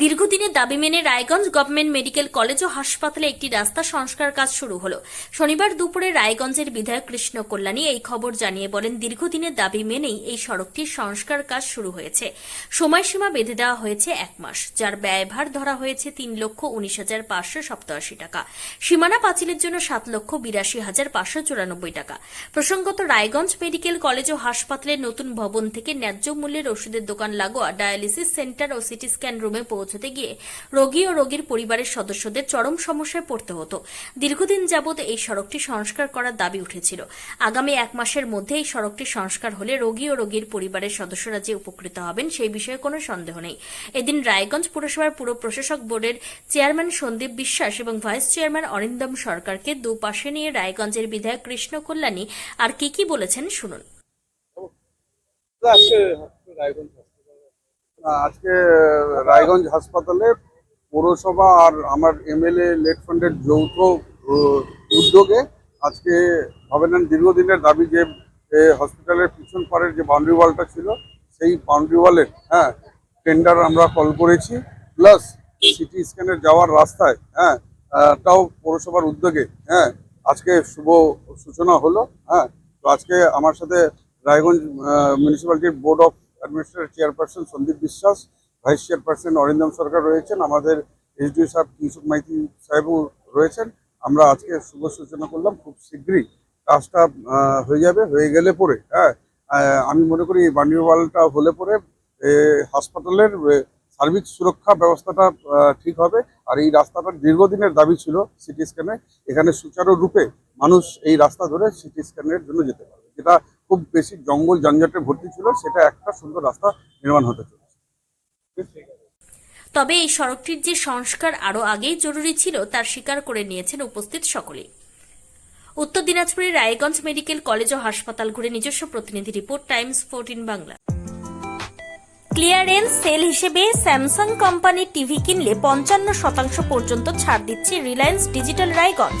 দীর্ঘদিনের দাবি মেনে রায়গঞ্জ গভর্নমেন্ট মেডিকেল কলেজ ও হাসপাতালে একটি রাস্তা সংস্কার কাজ শুরু হলো। শনিবার দুপুরে রায়গঞ্জের বিধায়ক কৃষ্ণ কল্যাণী এই খবর জানিয়ে বলেন, দীর্ঘদিনের দাবি মেনেই এই সড়কটির সংস্কার কাজ শুরু হয়েছে। সময়সীমা বেঁধে দেওয়া হয়েছে এক মাস, যার ব্যয়ভার ধরা হয়েছে তিন লক্ষ উনিশ হাজার পাঁচশো সপ্তাশি টাকা। সীমানা পাঁচিলের জন্য সাত লক্ষ বিরাশি হাজার পাঁচশো চুরানব্বই টাকা। প্রসঙ্গত, রায়গঞ্জ মেডিকেল কলেজ ও হাসপাতালের নতুন ভবন থেকে ন্যায্য মূল্যের ওষুধের দোকান লাগোয়া ডায়ালিসিস সেন্টার ও সিটি স্ক্যান রুমে পৌঁছতে গিয়ে রোগী ও রোগীর পরিবারের সদস্যদের চরম সমস্যায় পড়তে হতো। দীর্ঘদিন যাবৎ এই সড়কটি সংস্কার করার দাবি উঠেছিল। আগামী এক মাসের মধ্যে এই সড়কটি সংস্কার হলে রোগী ও রোগীর পরিবারের সদস্যরা যে উপকৃত হবেন সেই বিষয়ে কোনো সন্দেহ নেই। এদিন রায়গঞ্জ পুরসভার পুর প্রশাসক বোর্ডের চেয়ারম্যান সন্দীপ বিশ্বাস এবং ভাইস চেয়ারম্যান অরিন্দম সরকারকে দুপাশে নিয়ে রায়গঞ্জের বিধায়ক কৃষ্ণ কল্যাণী আর কি কি বলেছেন শুনুন। আজকে রায়গঞ্জ হাসপাতালে পৌরসভা আর আমার এমএলএ লেট ফান্ডের যৌথ উদ্যোগে আজকে ভবনের দীর্ঘদিনের দাবি যে হসপিটালের পিছন পাড়ের যে বাউন্ডারি ওয়ালটা ছিল, সেই বাউন্ডারি ওয়ালের হ্যাঁ টেন্ডার আমরা কল করেছি প্লাস সিটি স্ক্যানের যাওয়ার রাস্তায় হ্যাঁ তাও পৌরসভার উদ্যোগে হ্যাঁ আজকে শুভ সূচনা হলো হ্যাঁ তো আজকে আমার সাথে Raiganj মিউনিসিপ্যালিটির board of administrator chairperson Sandip Biswas vice chairperson Arindam সরকার রয়েছেন, আমাদের এসডিও সাহেব কিংসুক মাইতি সাহেবও রয়েছেন। আমরা আজকে শুভ সূচনা করলাম, খুব শীঘ্রই কাজটা হয়ে যাবে, হয়ে গেলে পরে হ্যাঁ আমি মনে করি এই বান্ডিওয়ালটা হলে পরে হাসপাতালের সার্বিক সুরক্ষা ব্যবস্থাটা ঠিক হবে। আর এই রাস্তাটা দীর্ঘদিনের দাবি ছিল সিটি স্ক্যানে। এখানে সুচারুরূপে মানুষ এই রাস্তা ধরে সিটি স্ক্যানের জন্য যেতে পারবে। যেটা খুব বেশি জঙ্গল যানজটে ভর্তি ছিল, সেটা একটা সুন্দর রাস্তা নির্মাণ হতে চলেছে। তবে এই সড়কটির যে সংস্কার আরও আগেই জরুরি ছিল, তার স্বীকার করে নিয়েছেন উপস্থিত সকলেই। উত্তর দিনাজপুরের রায়গঞ্জ মেডিকেল কলেজ ও হাসপাতাল ঘুরে নিজস্ব প্রতিনিধি report, Times fourteen Bangla. Clearance sale হিসেবে স্যামসাং কোম্পানির টিভি কিনলে পঞ্চান্ন শতাংশ পর্যন্ত ছাড় দিচ্ছে রিলায়েন্স ডিজিটাল রায়গঞ্জ।